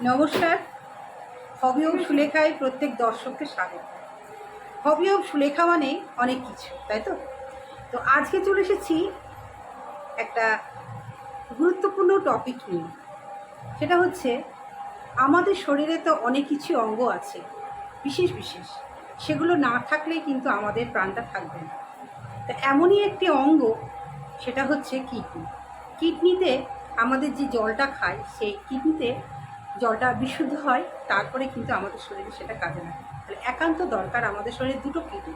নমস্কার। Hobby of সুলেখায় প্রত্যেক দর্শককে স্বাগত। হবি অফ সুলেখা মানে অনেক কিছু, তাই তো? তো আজকে চলে এসেছি একটা গুরুত্বপূর্ণ টপিক নিয়ে। সেটা হচ্ছে, আমাদের শরীরে তো অনেক কিছু অঙ্গ আছে, বিশেষ বিশেষ। সেগুলো না থাকলে কিন্তু আমাদের প্রাণটা থাকবে না। তো এমনই একটি অঙ্গ, সেটা হচ্ছে কিডনি। কিডনিতে আমাদের যে জলটা খায়, সেই কিডনিতে জলটা বিশুদ্ধ হয়, তারপরে কিন্তু আমাদের শরীরে সেটা কাজে লাগে। তাহলে একান্ত দরকার আমাদের শরীরে দুটো কিডনি।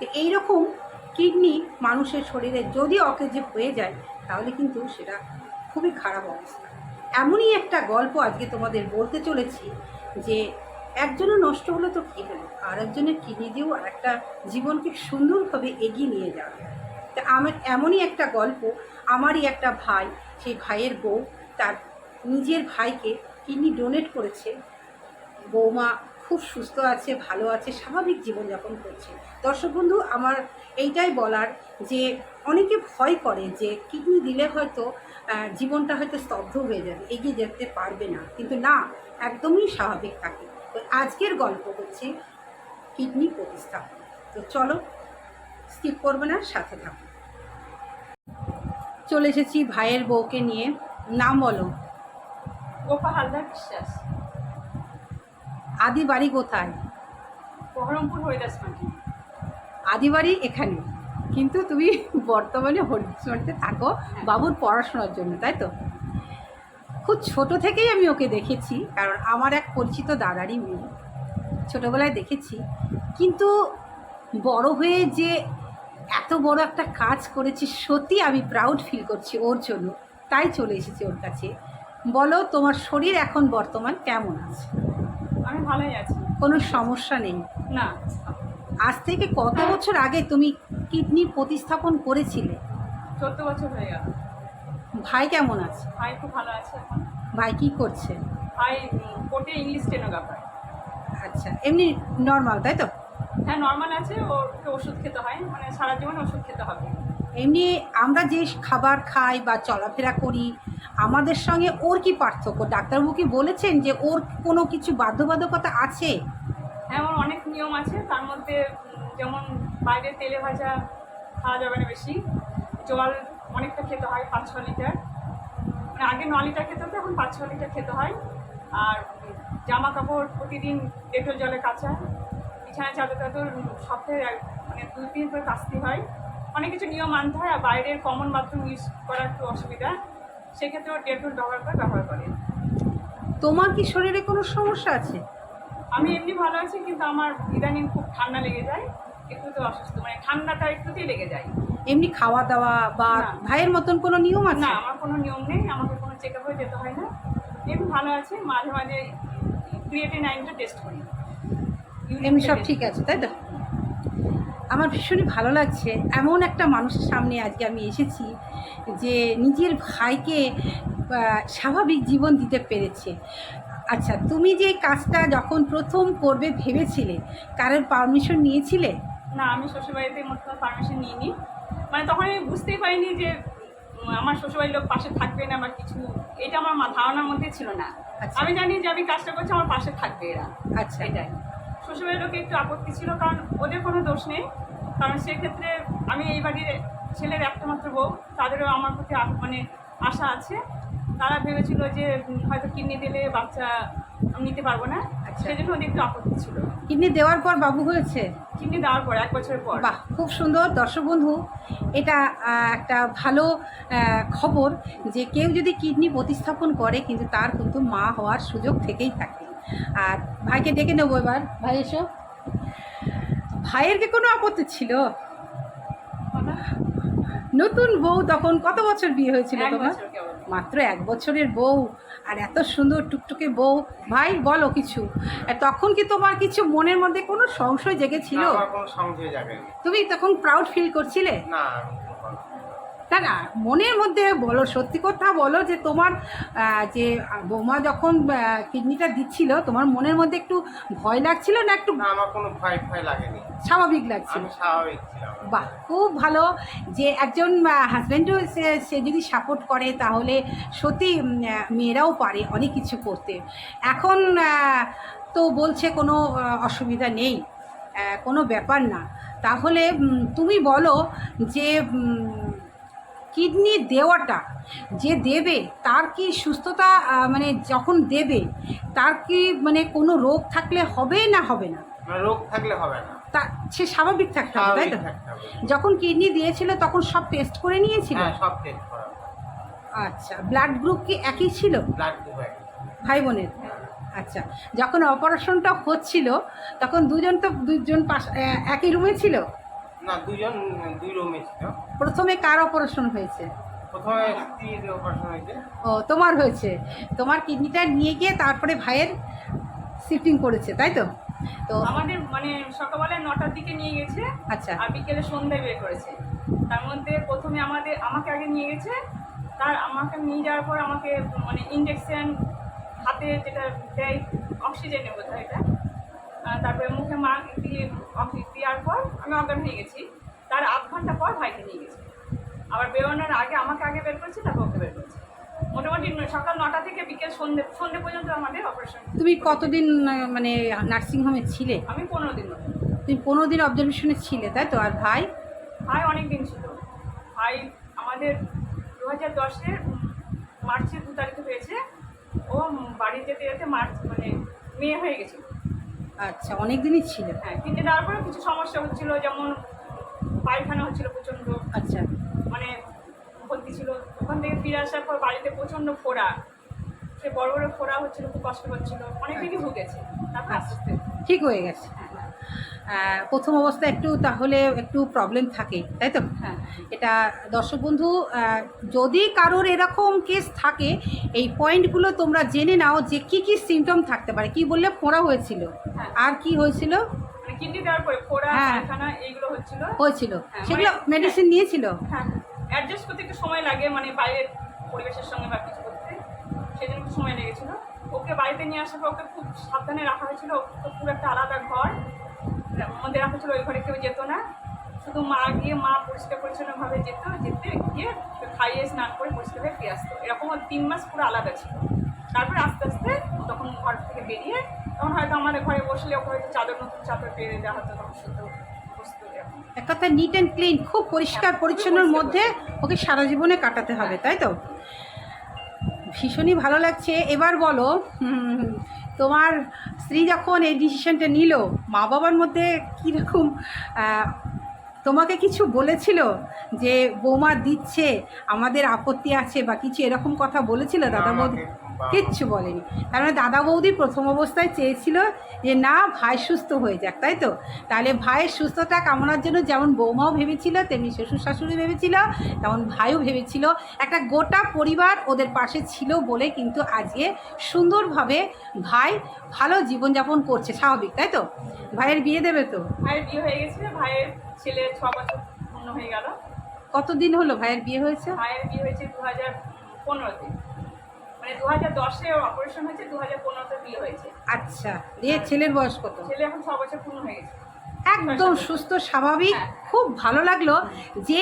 তো এইরকম কিডনি মানুষের শরীরে যদি অকেজে হয়ে যায়, তাহলে কিন্তু সেটা খুবই খারাপ অবস্থা। এমনই একটা গল্প আজকে তোমাদের বলতে চলেছি যে, একজনের নষ্ট হলো তো কী হলো? আর একজনের কিডনি দিয়েও আর একটা জীবনকে সুন্দরভাবে এগিয়ে নিয়ে যাবে তা আমার এমনই একটা গল্প, আমারই একটা ভাই, সেই ভাইয়ের বউ, তার নিজের ভাইকে কিডনি ডোনেট করেছে। বৌমা খুব সুস্থ আছে, ভালো আছে, স্বাভাবিক জীবনযাপন করছে। দর্শক বন্ধু, আমার এইটাই বলার যে অনেকে ভয় করে যে কিডনি দিলে হয়তো জীবনটা হয়তো স্তব্ধ হয়ে যাবে, এগিয়ে যেতে পারবে না। কিন্তু না, একদমই স্বাভাবিক থাকে। তো আজকের গল্প হচ্ছে কিডনি প্রতিস্থাপন। তো চলো স্কিপ করবে না, সাথে থাকো। চলে এসেছি ভাইয়ের বউকে নিয়ে। নাম বলো। গোপা হালদার বিশ্বাস। আদি বাড়ি কোথায়? বহরমপুর হরিদাস মাটি আদি বাড়ি এখানে। কিন্তু তুমি বর্তমানে হরিদাসমাটিতে থাকো বাবুর পড়াশোনার জন্য তাই তো? খুব ছোট থেকেই আমি ওকে দেখেছি কারণ আমার এক পরিচিত দাদারই মেয়ে। ছোটোবেলায় দেখেছি। কিন্তু বড় হয়ে যে এত বড় একটা কাজ করেছি সত্যি আমি প্রাউড ফিল করছি ওর জন্য। তাই চলে এসেছি ওর কাছে। বলো তোমার শরীর এখন বর্তমান কেমন আছে? আমি ভালোই আছি। কোনো সমস্যা নেই? না। আজ থেকে কত বছর আগে তুমি কিডনি প্রতিস্থাপন করেছিলে? চোদ্দ বছর হয়ে গেল। ভাই কেমন আছে? ভাই খুব ভালো আছে এখন। ভাই কি করছে? ভাই কোর্টে ইংলিশ স্টেনোগ্রাফার আচ্ছা এমনি নর্মাল তাই তো? হ্যাঁ নর্মাল আছে ওকে ওষুধ খেতে হয় মানে সারা জীবন ওষুধ খেতে হবে। এমনি আমরা যে খাবার খাই বা চলাফেরা করি, আমাদের সঙ্গে ওর কি পার্থক্য? ডাক্তারবাবু কি বলেছেন যে ওর কোনো কিছু বাধ্যবাধকতা আছে? হ্যাঁ এমন অনেক নিয়ম আছে। তার মধ্যে যেমন বাইরে তেলে ভাজা খাওয়া যাবে না বেশি। জল অনেকটা খেতে হয়, পাঁচ ছ লিটার। মানে আগে ন লিটার খেতে হতো, এখন পাঁচ ছ লিটার খেতে হয়। আর জামা কাপড় প্রতিদিন ডেটল জলে কাচা। বিছানা চাদর টাদর সপ্তাহে মানে দুই দিন করে কাচতে হয়। অনেক কিছু নিয়ম মানতে হয় আর বাইরের কমন বাথরুম ইউজ করা একটু অসুবিধা। সেক্ষেত্রে ও ডেটল ব্যবহার করে ব্যবহার করে। তোমার কি শরীরে কোনো সমস্যা আছে? আমি এমনি ভালো আছি কিন্তু আমার ইদানিং খুব ঠান্ডা লেগে যায় একটু তো অসুস্থ। মানে ঠান্ডাটা একটুতেই লেগে যায়। এমনি খাওয়া দাওয়া বা। ভাইয়ের মতন কোনো নিয়ম আছে? না আমার কোনো নিয়ম নেই আমাকে কোনো চেক আপে যেতে হয় না। এমনি ভালো আছে মাঝে মাঝে ক্রিয়েটিন নাইনটা টেস্ট করি। এমনি সব ঠিক আছে তাই তো? আমার ভীষণই ভালো লাগছে। এমন একটা মানুষের সামনে আজকে আমি এসেছি যে নিজের ভাইকে স্বাভাবিক জীবন দিতে পেরেছে। আচ্ছা তুমি যে কাজটা যখন প্রথম করবে ভেবেছিলে কারোর পারমিশন নিয়েছিলে? না আমি শ্বশুরবাড়িতে মোট পারমিশন নিইনি। মানে তখন আমি বুঝতেই পারিনি যে আমার শ্বশুরবাড়ির লোক পাশে থাকবে না বা কিছু এটা আমার ধারণার মধ্যে ছিল না। আচ্ছা। আমি জানি যে আমি কাজটা করছি আমার পাশে থাকবে এরা। আচ্ছা। এটাই। শ্বশুরবাড়ির লোকে একটু আপত্তি ছিল কারণ ওদের কোনো দোষ নেই। কারণ সেক্ষেত্রে আমি এই বাড়ির ছেলের একটা মাত্র বউ তাদেরও আমার প্রতি মানে আশা আছে। তারা ভেবেছিল যে হয়তো কিডনি দিলে বাচ্চা নিতে পারব না। আচ্ছা। সেই জন্য ওদের একটু আপত্তি ছিল। কিডনি দেওয়ার পর বাবু হয়েছে? কিডনি দেওয়ার পর এক বছর পর। বাহ খুব সুন্দর। দর্শক বন্ধু এটা একটা ভালো খবর যে কেউ যদি কিডনি প্রতিস্থাপন করে কিন্তু তার কিন্তু মা হওয়ার সুযোগ থেকেই থাকে। আর ভাইকে ডেকে নেব এবার। ভাই এসো। ভাইয়ের কি কোনো আপত্তি ছিল? নতুন বউ তখন কত বছর বিয়ে হয়েছিল তোমার? মাত্র এক বছরের বউ আর এত সুন্দর টুকটুকে বউ। ভাই বলো কিছু। আর তখন কি তোমার কিছু মনের মধ্যে কোনো সংশয় জেগেছিল? তুমি তখন প্রাউড ফিল করছিলে? না কথা- না মনের মধ্যে বলো সত্যি কথা বলো যে তোমার যে বৌমা যখন কিডনিটা দিচ্ছিল তোমার মনের মধ্যে একটু ভয় লাগছিল না একটু? আমার কোনো ভয় ভয় লাগেনি। স্বাভাবিক লাগছিল। স্বাভাবিক বাহ খুব ভালো যে একজন হাজব্যান্ডও সে সে যদি সাপোর্ট করে তাহলে সত্যি মেয়েরাও পারে অনেক কিছু করতে। এখন তো বলছে কোনো অসুবিধা নেই কোনো ব্যাপার না। তাহলে তুমি বলো যে কিডনি দেওয়াটা যে দেবে তার কি সুস্থতা মানে যখন দেবে তার কি মানে কোনো রোগ থাকলে হবে না হবে না? মানে রোগ থাকলে হবে না। তা সে স্বাভাবিক থাকতে হবে তাই তো? যখন কিডনি দিয়েছিল তখন সব টেস্ট করে নিয়েছিল? হ্যাঁ সব টেস্ট করা আচ্ছা ব্লাড গ্রুপ কি একই ছিল? ব্লাড গ্রুপ ভাই বোনের? আচ্ছা যখন অপারেশনটা হচ্ছিল তখন দুজন তো দুজন পাশ একই রুমে ছিল? না দুজন দুই রুমে ছিল। প্রথমে কার অপারেশন হয়েছে? প্রথমে স্ত্রীর অপারেশন হয়েছে। ও তোমার হয়েছে। তোমার কিডনিটা নিয়ে গিয়ে তারপরে ভাইয়ের শিফটিং করেছে তাই তো? তো আমাদের মানে সকালবেলা নটার দিকে নিয়ে গেছে। আচ্ছা। আর বিকেলে সন্ধ্যায় বের করেছে। তার মধ্যে প্রথমে আমাদের আমাকে আগে নিয়ে গেছে। তার আমাকে নিয়ে যাওয়ার পর আমাকে মানে ইঞ্জেকশন হাতে যেটা দেয় অক্সিজেনের বোধ হয় এটা। তারপরে মুখে মাস্ক দিয়ে অফিস দেওয়ার পর আমি অজ্ঞান হয়ে গেছি। তার আধ ঘণ্টা পর ভাইকে নিয়ে গেছি। আবার বেরোনোর আগে আমাকে আগে বের করেছে তারপর ওকে বের করেছে। মোটামুটি সকাল নটা থেকে বিকেল সন্ধ্যে সন্ধ্যে পর্যন্ত আমাদের অপারেশন তুমি কতদিন মানে নার্সিংহোমে ছিলে? আমি পনেরো দিন তুমি পনেরো দিন অবজারভেশনে ছিলে তাই তো? আর ভাই? ভাই অনেক দিন ছিল। ভাই আমাদের দু হাজার দশের মার্চের দু তারিখে হয়েছে। ও বাড়ি যেতে যেতে মার্চ মানে মেয়ে হয়ে গেছিল। আচ্ছা অনেক দিনই ছিল। হ্যাঁ কিনতে দেওয়ার পরে কিছু সমস্যা হচ্ছিল যেমন পায়খানা হচ্ছিল প্রচণ্ড। আচ্ছা। মানে ভর্তি ছিল। ওখান থেকে ফিরে আসার পর বাড়িতে প্রচণ্ড ফোড়া। সে বড় বড় ফোড়া হচ্ছিল খুব কষ্ট হচ্ছিল অনেক দিনই ভুগেছে তারপর আস্তে আস্তে। ঠিক হয়ে গেছে। আহ, প্রথম অবস্থায় একটু তাহলে একটু প্রবলেম থাকে তাই তো? হ্যাঁ। এটা দর্শক বন্ধু যদি কারোর এরকম কেস থাকে এই পয়েন্টগুলো তোমরা জেনে নাও যে কি কি সিমটম থাকতে পারে কি বললে ফোড়া হয়েছিল? হ্যাঁ। আর কি হয়েছিল? মানে কিডনি দেওয়ার পরে ফোড়া হ্যাঁ। পায়খানা এইগুলো হচ্ছিল। হয়েছিল। হ্যাঁ, সেগুলো মানে- মেডিসিন নিয়েছিল? হ্যাঁ অ্যাডজাস্ট করতে একটু সময় লাগে মানে বাইরের পরিবেশের সঙ্গে বা কিছু করতে। সেজন্য একটু সময় লেগেছিলো। ওকে বাড়িতে নিয়ে আসার পর ওকে খুব সাবধানে রাখা হয়েছিল ওকে তো পুরো একটা আলাদা ঘর। রাখা ছিল ওই ঘরে কেউ যেত না। শুধু মা গিয়ে মা পরিষ্কার পরিচ্ছন্নভাবে যেত যেতে গিয়ে খাইয়ে স্নান করে পরিষ্কার হয়ে ফিরে আসতো। এরকম ওর তিন মাস পুরো আলাদা ছিল। তারপরে আস্তে আস্তে তখন ঘর থেকে বেরিয়ে তখন হয়তো আমাদের ঘরে বসলে ওকে হয়তো চাদর নতুন চাদর পেয়ে দেওয়া হতো তখন শুধু এক কথা নিট অ্যান্ড ক্লিন খুব পরিষ্কার পরিচ্ছন্নর মধ্যে ওকে সারা জীবনে কাটাতে হবে তাই তো? ভীষণই ভালো লাগছে। এবার বলো তোমার স্ত্রী যখন এই ডিসিশনটা নিল মা বাবার মধ্যে কীরকম তোমাকে কিছু বলেছিল যে বৌমা দিচ্ছে আমাদের আপত্তি আছে বা কিছু এরকম কথা বলেছিল? দাদা বৌদি? কিচ্ছু বলেনি। তার মানে দাদা বৌদি প্রথম অবস্থায় চেয়েছিল যে না ভাই সুস্থ হয়ে যাক। তাই তো? তাহলে ভাইয়ের সুস্থতা কামনার জন্য যেমন বৌমাও ভেবেছিল তেমনি শ্বশুর শাশুড়ি ভেবেছিল তেমন ভাইও ভেবেছিল। একটা গোটা পরিবার ওদের পাশে ছিল বলে কিন্তু আজকে সুন্দরভাবে ভাই ভালো জীবনযাপন করছে স্বাভাবিক তাই তো? ভাইয়ের বিয়ে দেবে তো? ভাইয়ের বিয়ে হয়ে গেছে ভাইয়ের ছেলে ছ বছর পূর্ণ হয়ে গেল। কতদিন হলো ভাইয়ের বিয়ে হয়েছে? ভাইয়ের বিয়ে হয়েছে দু হাজার পনেরোতে মানে দু হাজার দশে অপারেশন হয়েছে দু হাজার পনেরোতে বিয়ে হয়েছে। আচ্ছা দিয়ে ছেলের বয়স কত? ছেলে এখন ছ বছর পূর্ণ হয়ে গেছে। একদম সুস্থ স্বাভাবিক হ্যাঁ। খুব ভালো লাগল যে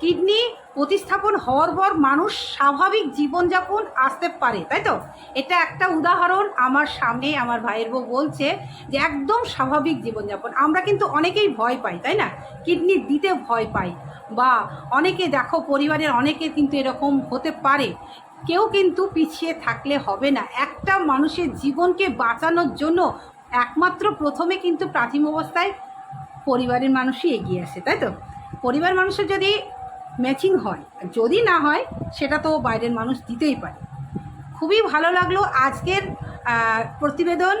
কিডনি প্রতিস্থাপন হওয়ার পর মানুষ স্বাভাবিক জীবনযাপন আসতে পারে তাই তো? এটা একটা উদাহরণ আমার সামনে আমার ভাইয়ের বউ বলছে যে একদম স্বাভাবিক জীবনযাপন। আমরা কিন্তু অনেকেই ভয় পাই তাই না? কিডনি দিতে ভয় পাই। বা অনেকে দেখো পরিবারের অনেকে কিন্তু এরকম হতে পারে। কেউ কিন্তু পিছিয়ে থাকলে হবে না। একটা মানুষের জীবনকে বাঁচানোর জন্য একমাত্র প্রথমে কিন্তু প্রাথমিক অবস্থায় পরিবারের মানুষই এগিয়ে আসে তাই তো? পরিবার মানুষের যদি ম্যাচিং হয় যদি না হয় সেটা তো বাইরের মানুষ দিতেই পারে। খুবই ভালো লাগল আজকের প্রতিবেদন।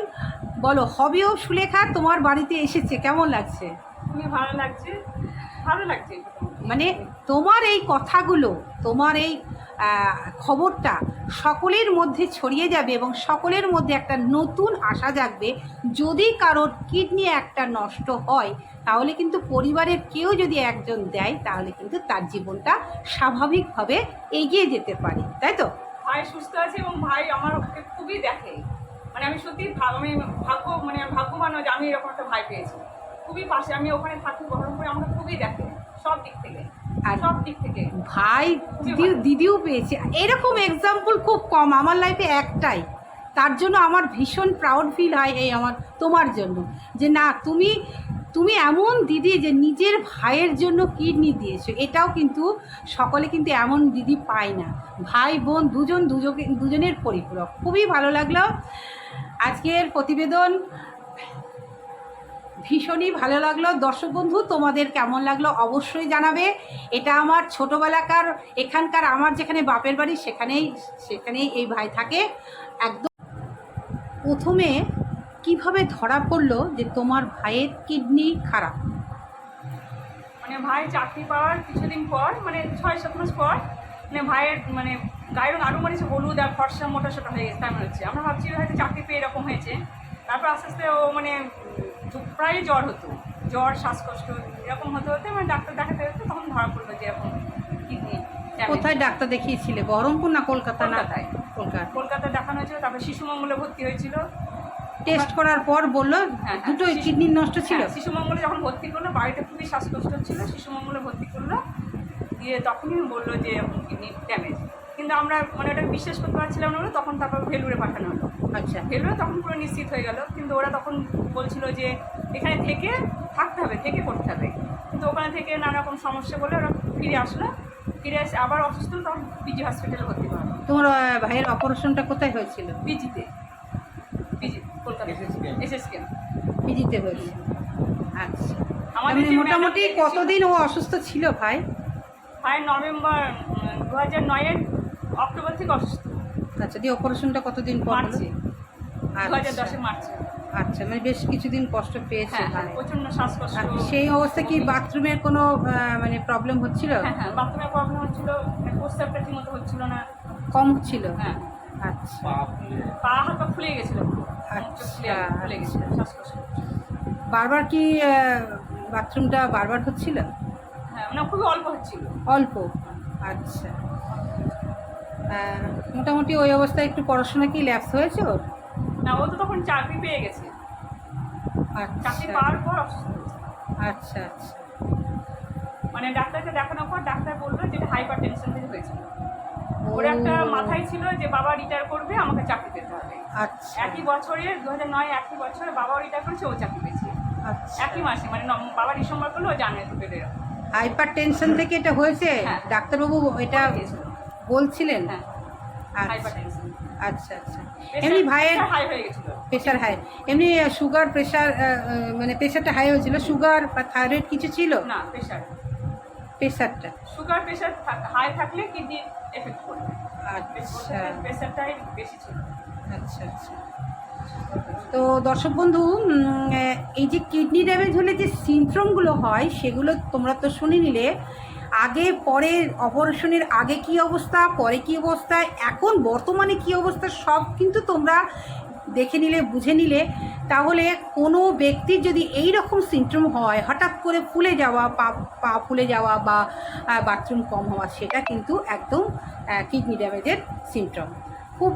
বলো হবিও সুলেখা তোমার বাড়িতে এসেছে কেমন লাগছে? খুবই ভালো লাগছে। ভালো লাগছে। মানে তোমার এই কথাগুলো তোমার এই খবরটা সকলের মধ্যে ছড়িয়ে যাবে এবং সকলের মধ্যে একটা নতুন আশা জাগবে। যদি কারোর কিডনি একটা নষ্ট হয়, তাহলে কিন্তু পরিবারের কেউ যদি একজন দেয়, তাহলে কিন্তু তার জীবনটা স্বাভাবিকভাবে এগিয়ে যেতে পারে। তাই তো? ভাই সুস্থ আছে এবং ভাই আমার খুবই দেখে। মানে আমি সত্যি আমি ভাগ্য মানে ভাগ্যবান যে আমি এরকম একটা ভাই পেয়েছি। খুবই পাশে, আমি ওখানে থাকি, বহরমপুরে, আমাকে খুবই দেখে, সব দিক থেকে। আর- সব দিক থেকে। ভাই দিদিও দিদিও পেয়েছে। এরকম এক্সাম্পল খুব কম আমার লাইফে একটাই। তার জন্য আমার ভীষণ প্রাউড ফিল হয় এই আমার তোমার জন্য। যে না তুমি তুমি এমন দিদি যে নিজের ভাইয়ের জন্য কিডনি দিয়েছ। এটাও কিন্তু সকলে কিন্তু এমন দিদি পায় না। ভাই বোন দুজন দুজকে দুজনের পরিপূরক। খুবই ভালো লাগল। আজকের প্রতিবেদন ভীষণই ভালো লাগল। দর্শক বন্ধু, তোমাদের কেমন লাগল অবশ্যই জানাবে। এটা আমার ছোটোবেলাকার, এখানকার আমার যেখানে বাপের বাড়ি, সেখানেই সেখানেই এই ভাই থাকে। একদম প্রথমে কীভাবে ধরা পড়ল যে তোমার ভাইয়ের কিডনি খারাপ? মানে ভাই চাকরি পাওয়ার কিছুদিন পর মানে ছয় সাত মাস পর মানে ভাইয়ের মানে গায়ের আরও মানে হলুদ আর ফর্সা মোটা সোটা হয়ে গেছে তেমন হচ্ছে। আমরা ভাবছি হয়তো চাকরি পেয়ে এরকম হয়েছে। তারপর আস্তে আস্তে ও মানে প্রায় জ্বর হতো। জ্বর শ্বাসকষ্ট এরকম হতে হতে মানে ডাক্তার দেখাতে হতো তখন ধরা পড়ল যে এখন কিডনি কোথায় ডাক্তার দেখিয়েছিলে? বহরমপুর না কলকাতা না কলকাতায়। কলকাতা? কলকাতায় দেখানো হয়েছিল তারপর শিশু মঙ্গলে ভর্তি হয়েছিল। টেস্ট করার পর বলল হ্যাঁ, হ্যাঁ, শিশু- কিডনি নষ্ট ছিল? হ্যাঁ, শিশু মঙ্গলে যখন ভর্তি করল বাড়িতে খুবই শ্বাসকষ্ট ছিল শিশু মঙ্গলে ভর্তি করল। দিয়ে তখনই বলল যে এখন কিডনি ড্যামেজ কিন্তু আমরা মানে ওটা বিশ্বাস করতে পারছিলাম না তখন তারপর ভেলুরে পাঠানো হলো। আচ্ছা ভেলুরে তখন পুরো নিশ্চিত হয়ে গেল কিন্তু ওরা তখন বলছিল যে এখানে থেকে থাকতে হবে থেকে করতে হবে। কিন্তু ওখানে থেকে নানা রকম সমস্যা বলে ওরা ফিরে আসলো। ফিরে এসে আবার অসুস্থ হলো, তখন পিজি হসপিটালে ভর্তি করা তোমার ভাইয়ের অপারেশনটা কোথায় হয়েছিল? পিজিতে। পিজি কলকাতা এসএসকে পিজিতে হয়েছিল। আচ্ছা। আমাদের মোটামুটি কতদিন ও অসুস্থ ছিল ভাই? প্রায় নভেম্বর দু হাজার নয়ের অক্টোবর থেকে অসুস্থ। আচ্ছা দিয়ে অপারেশনটা কতদিন পর হলো? মার্চে। দু হাজার আচ্ছা মার্চে। আচ্ছা মানে বেশ কিছুদিন কষ্ট পেয়েছে হ্যাঁ হ্যাঁ প্রচণ্ড শ্বাসকষ্ট। সেই অবস্থা কি বাথরুমের কোনো মানে প্রবলেম হচ্ছিল? হ্যাঁ হ্যাঁ বাথরুমের প্রবলেম হচ্ছিল মানে প্রস্তাবটা হচ্ছিল না। কম হচ্ছিল? হ্যাঁ। আচ্ছা। পা ফুলে পা হাত ফুলে গেছিল। আচ্ছা, ফুলে ফুলে শ্বাসকষ্ট। বারবার কি বাথরুমটা বারবার হচ্ছিল? হ্যাঁ মানে খুবই অল্প হচ্ছিল। অল্প? আচ্ছা। মোটামুটি ওই অবস্থায় একটু পড়াশোনা কি ল্যাপস হয়েছে ওর? না ও তো তখন চাকরি পেয়ে গেছে। চাকরি আচ্ছা পাওয়ার পর অসুস্থ আচ্ছা আচ্ছা। মানে ডাক্তারকে দেখানোর পর ডাক্তার বলল যে হাইপার টেনশন থেকে হয়েছিল ওর একটা মাথায় ছিল যে বাবা রিটায়ার করবে আমাকে চাকরি পেতে হবে। আচ্ছা। একই বছরে দু হাজার নয় একই বছরে বাবাও রিটায়ার করেছে ও চাকরি পেয়েছে। আচ্ছা। একই মাসে মানে বাবা ডিসেম্বর করলে ও জানুয়ারি পেলে। হাইপার টেনশন থেকে এটা হয়েছে? হ্যাঁ। ডাক্তারবাবু এটা। বলছিলেন? হ্যাঁ। আচ্ছা। আচ্ছা আচ্ছা। এমনি ভাইয়ের হয়ে প্রেশার হাই এমনি সুগার প্রেশার মানে প্রেশারটা হাই হয়েছিল। সুগার বা থাইরয়েড কিছু ছিল? না প্রেশার প্রেশারটা সুগার প্রেশার হাই থাকলে কিডনি এফেক্ট করবে। আচ্ছা। প্রেশারটাই বেশি ছিল। আচ্ছা আচ্ছা। তো দর্শক বন্ধু এই যে কিডনি ড্যামেজ হলে যে সিমট্রমগুলো হয় সেগুলো তোমরা তো শুনে নিলে আগে, পরে অপারেশনের আগে কি অবস্থা, পরে কি অবস্থা, এখন বর্তমানে কি অবস্থা, সব কিন্তু তোমরা দেখে নিলে, বুঝে নিলে। তাহলে কোনো ব্যক্তির যদি এই রকম সিমট্রম হয়, হঠাৎ করে ফুলে যাওয়া, পা পা ফুলে যাওয়া বা বাথরুম কম হওয়া, সেটা কিন্তু একদম কিডনি ড্যামেজের সিমট্রম খুব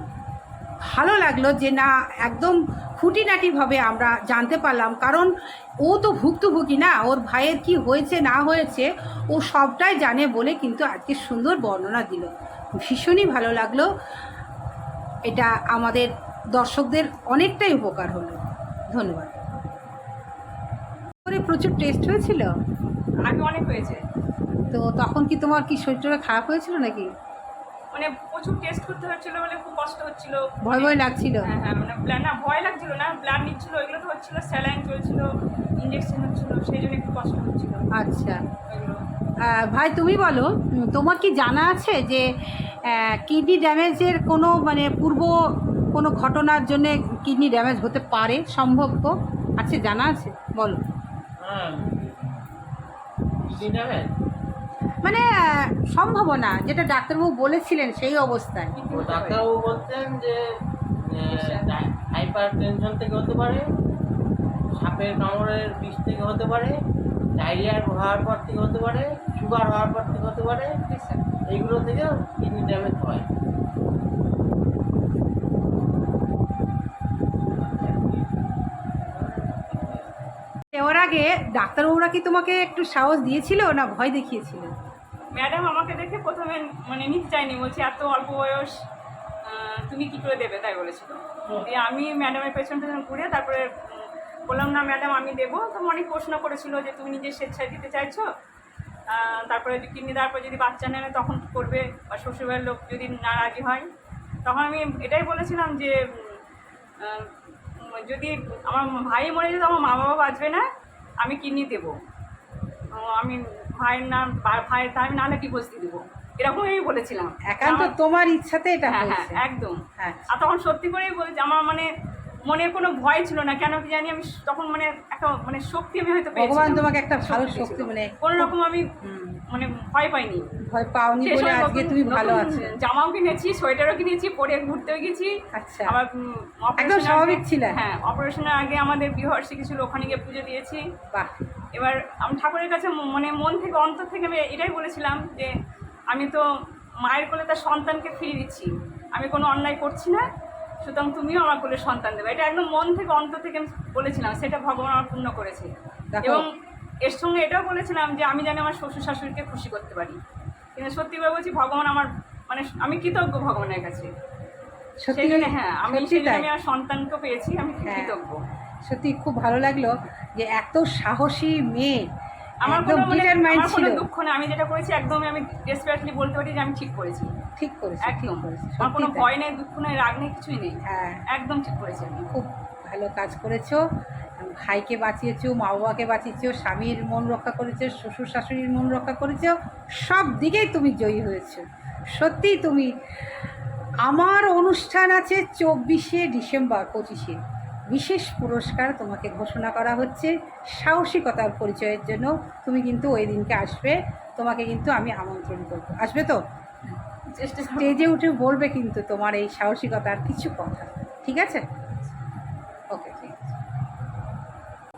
ভালো লাগল যে না একদম খুঁটিনাটিভাবে আমরা জানতে পারলাম। কারণ ও তো ভুক্তভোগী না ওর ভাইয়ের কি হয়েছে না হয়েছে ও সবটাই জানে বলে কিন্তু আজকে সুন্দর বর্ণনা দিল। ভীষণই ভালো লাগল। এটা আমাদের দর্শকদের অনেকটাই উপকার হলো। ধন্যবাদ। করে প্রচুর টেস্ট হয়েছিল? আগে অনেক হয়েছে। তো তখন কি তোমার কি শরীরটা খারাপ হয়েছিল নাকি? মানে প্রচুর টেস্ট করতে হচ্ছিল বলে খুব কষ্ট হচ্ছিল। ভয় ভয় লাগছিল? হ্যাঁ হ্যাঁ মানে ব্লাড না ভয় লাগছিল না ব্লাড নিচ্ছিল ওইগুলো তো হচ্ছিল স্যালাইন চলছিল ইঞ্জেকশন হচ্ছিল সেই জন্য একটু কষ্ট হচ্ছিল। আচ্ছা। ভাই তুমি বলো তোমার কি জানা আছে যে কিডনি ড্যামেজের কোনো মানে পূর্ব কোনো ঘটনার জন্য কিডনি ড্যামেজ হতে পারে সম্ভব আছে জানা আছে? বলো। হ্যাঁ। কিডনি ড্যামেজ মানে সম্ভাবনা যেটা ডাক্তারবাবু বলেছিলেন সেই অবস্থায়। ডাক্তারবাবু বলতেন যে হাইপার টেনশন থেকে হতে পারে সাপের কামড়ের বিষ থেকে হতে পারে ডায়রিয়ার হওয়ার পর থেকে হতে পারে সুগার হওয়ার পর থেকে হতে পারে এইগুলো থেকে কিডনি ড্যামেজ হয়। ওর আগে ডাক্তারবাবুরা কি তোমাকে একটু সাহস দিয়েছিল না ভয় দেখিয়েছিল? ম্যাডাম আমাকে দেখে প্রথমে মানে নিতে চাইনি বলছি এত অল্প বয়স তুমি কি করে দেবে তাই বলেছিল। দিয়ে আমি ম্যাডামের পেছন পেছন ঘুরে তারপরে বললাম না ম্যাডাম আমি দেবো। তো অনেক প্রশ্ন করেছিল যে তুমি নিজে স্বেচ্ছায় দিতে চাইছো? তারপরে কিডনি দেওয়ার পর যদি বাচ্চা নেবে তখন কি করবে? বা শ্বশুরবাড়ির লোক যদি না রাজি হয়? তখন আমি এটাই বলেছিলাম যে যদি আমার ভাই মরে যেত আমার মা বাবা বাঁচবে না আমি কিডনি দেবো। আমি ভাইয়ের নাম ভাইয়ের আমি নাহলে ডিভোর্স দিয়ে দেবো? এরকমই আমি বলেছিলাম। একান্ত তোমার ইচ্ছাতে এটা হ্যাঁ হ্যাঁ একদম। হ্যাঁ। আর তখন সত্যি করেই বলেছি আমার মানে মনে কোনো ভয় ছিল না কেন কি জানি আমি তখন মানে একটা মানে শক্তি আমি হয়তো ভগবান তোমাকে একটা ভালো শক্তি মানে কোনো রকম আমি মানে ভয় পাইনি। ভয় পাওনি বলে আজকে তুমি ভালো আছো। জামাও কিনেছি সোয়েটারও কিনেছি পরে ঘুরতেও গেছি। আচ্ছা। আবার একদম স্বাভাবিক ছিল। হ্যাঁ অপারেশনের আগে আমাদের বিবাহবার্ষিকী ছিল ওখানে গিয়ে পুজো দিয়েছি। বাহ। এবার আমি ঠাকুরের কাছে মানে মন থেকে অন্তর থেকে আমি এটাই বলেছিলাম যে আমি তো মায়ের কোলে তার সন্তানকে ফিরিয়ে দিচ্ছি। আমি কোনো অন্যায় করছি না সুতরাং তুমিও আমার কোলে সন্তান দেবে। এটা একদম মন থেকে অন্তর থেকে আমি বলেছিলাম সেটা ভগবান আমার পূর্ণ করেছে। এবং এর সঙ্গে এটাও বলেছিলাম যে আমি জানি আমার শ্বশুর শাশুড়িকে খুশি করতে পারি। কিন্তু সত্যি করে বলছি ভগবান আমার মানে আমি কৃতজ্ঞ ভগবানের কাছে। সেই জন্য হ্যাঁ আমি সেই জন্য আমি আমার সন্তানকেও পেয়েছি আমি হ্যাঁ। কৃতজ্ঞ। সত্যি খুব ভালো লাগল যে এত সাহসী মেয়ে আমার কোনো ডিটারমাইন্ড ছিল। দুঃখ নেই আমি যেটা করেছি একদমই আমি ডেসপারেটলি বলতে পারি যে আমি ঠিক করেছি। ঠিক করেছে একদম। করেছে আমার কোনো। ভয় নেই দুঃখ নেই রাগ নেই কিছুই নেই। হ্যাঁ। একদম ঠিক করেছি আমি। খুব ভালো কাজ করেছ ভাইকে বাঁচিয়েছো মা বাবাকে বাঁচিয়েছো স্বামীর মন রক্ষা করেছ শ্বশুর শাশুড়ির মন রক্ষা করেছ সব দিকেই তুমি জয়ী হয়েছো। সত্যিই তুমি আমার অনুষ্ঠান আছে চব্বিশে ডিসেম্বর পঁচিশে। বিশেষ পুরস্কার তোমাকে ঘোষণা করা হচ্ছে। সাহসিকতার পরিচয়ের জন্য তুমি কিন্তু ওই দিনকে আসবে। তোমাকে কিন্তু আমি আমন্ত্রণ করব। আসবে তো। স্টেজে উঠে বলবে কিন্তু তোমার এই সাহসিকতার কিছু কথা। ঠিক আছে? ওকে ঠিক আছে।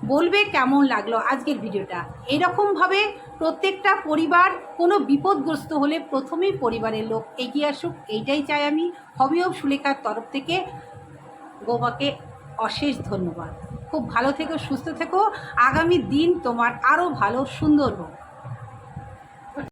বলবে কেমন লাগল আজকের ভিডিওটা? এরকমভাবে প্রত্যেকটা পরিবার কোনো বিপদগ্রস্ত হলে প্রথমেই পরিবারের লোক এগিয়ে আসুক। এইটাই চাই আমি। হবি সুলেখার তরফ থেকে গোমাকে অশেষ ধন্যবাদ। খুব ভালো থেকো সুস্থ থেকো। আগামী দিন তোমার আরও ভালো সুন্দর হোক।